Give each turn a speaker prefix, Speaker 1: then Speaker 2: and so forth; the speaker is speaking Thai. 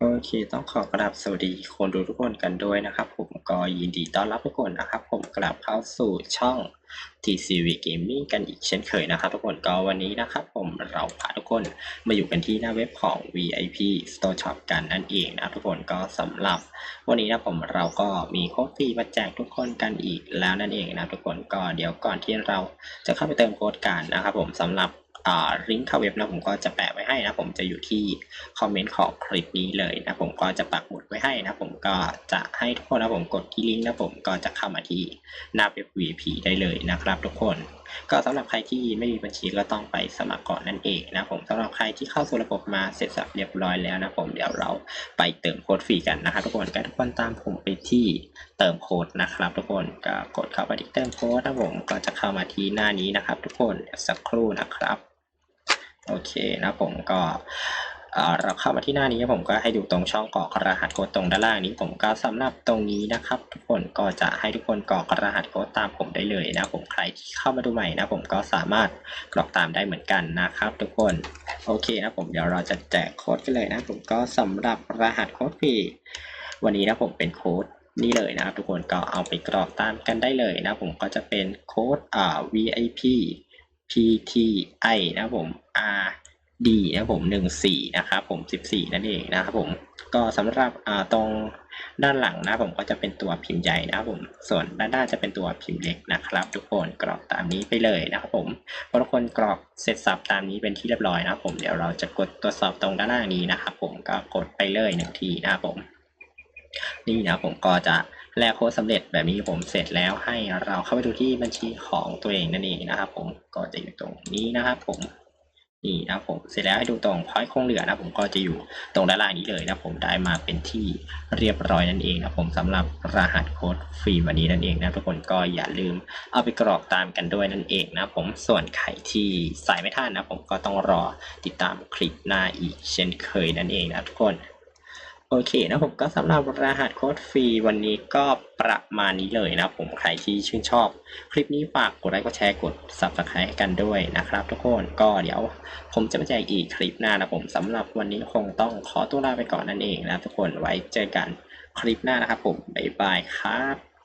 Speaker 1: โอเค ต้องขอกราบสวัสดีคนดูทุกคนกันด้วยนะครับผมก็ยินดีต้อนรับทุกคนนะครับ ผมกลับเข้าสู่ช่อง TCV Gaming กันอีกเช่นเคยนะครับ ทุกคนก็วันนี้นะครับ ผมเราพาทุกคนมาอยู่กันที่หน้าเว็บของ VIP Store Shop กันนั่นเองนะทุกคนก็สำหรับ วันนี้นะผมเราก็มีโค้ดฟรีมาแจกทุกคนกันอีกแล้วนั่นเองนะทุกคนก็เดี๋ยวก่อนที่เราจะเข้าไปเติมโค้ดกันนะครับผมสำหรับ ลิงก์เข้าเว็บนะผมก็จะแปะไว้ให้นะผมจะอยู่ที่คอมเมนต์ของคลิปนี้เลยนะผมก็จะปักหมุดไว้ให้นะผมก็จะให้ทุกคนนะผมกดที่ลิงก์นะผมก็จะเข้ามาที่หน้าเว็บ VIP ได้เลยนะครับทุกคน ก็สำหรับใครที่ไม่มีบัญชีก็ต้องไปสมัครก่อนนั่นเองนะผมสำหรับใครที่เข้าสู่ระบบมาเสร็จสับเรียบร้อยแล้วนะผมเดี๋ยวเราไปเติมโค้ดฟรีกันนะครับทุกคนก็ทุกคนตามผมไปที่เติมโค้ดนะครับ ทุกคนก็กดเข้าไปที่เติมโค้ดนะผมก็จะเข้ามาที่หน้านี้นะครับ ทุกคนสักครู่นะครับ โอเคนะผมก็เราเข้ามาที่หน้านี้ผมก็ให้ดูตรงช่องกรอกรหัสโค้ดตรงด้านล่างนี้ผมก็สำหรับตรงนี้นะครับ ทุกคนก็จะให้ทุกคนกรอกรหัสโค้ดตามผมได้เลยนะผมใครที่เข้ามาดูใหม่นะผมก็สามารถกรอกตามได้เหมือนกันนะครับ ทุกคนโอเคนะผมเดี๋ยวเราจะแจกโค้ดกันเลยนะผมก็สำหรับรหัสโค้ดฟรีวันนี้นะผมเป็นโค้ดนี่เลยนะครับ ทุกคนก็เอาไปกรอกตามกันได้เลยนะผมก็จะเป็นโค้ดอ่า VIP PTI นะผม D นะครับผม14นะครับผม 14 นั่นเองนะครับผมก็สำหรับตรงด้านหลังนะผมก็จะเป็นตัวพิมพ์ใหญ่นะครับผม ส่วนด้านหน้าจะเป็นตัวพิมพ์เล็กนะครับ ทุกคนกรอกตามนี้ไปเลยนะครับผมพอทุกคนกรอกเสร็จสับตามนี้เป็นที่เรียบร้อยนะครับผมเดี๋ยวเราจะกดตรวจสอบตรงด้านล่างนี้นะครับผมก็กดไปเลยหนึ่งทีนะครับผม นี่นะผมก็จะแลกโค้ดสำเร็จแบบนี้ผมเสร็จแล้วให้เราเข้าไปดูที่บัญชีของตัวเองนั่นเองนะครับผมก็จะอยู่ตรงนี้นะครับผม นี่นะผมเสร็จแล้วให้ดูตรงพอยต์คงเหลือนะผมก็จะอยู่ตรงด้านล่างนี้เลยนะผมได้มาเป็นที่เรียบร้อยนั่นเองนะผมสำหรับรหัสโค้ดฟรีวันนี้นั่นเองนะทุกคนก็อย่าลืมเอาไปกรอกตามกันด้วยนั่นเองนะผมส่วนใครที่ใส่ไม่ทันนะผมก็ต้องรอติดตามคลิปหน้าอีกเช่นเคยนั่นเองนะทุกคน โอเคนะผมก็สำหรับรหัสโค้ดฟรีวันนี้ก็ประมาณนี้เลยนะผมใครที่ชื่นชอบ คลิปนี้ฝากกดไลค์กดแชร์กด subscribe ให้กันด้วยนะครับ ทุกคนก็เดี๋ยวผมจะมาแจกอีกคลิปหน้านะผมสำหรับวันนี้คงต้องขอตัวลาไปก่อนนั่นเองนะทุกคนไว้เจอกันคลิปหน้านะครับผมบ๊ายบายครับ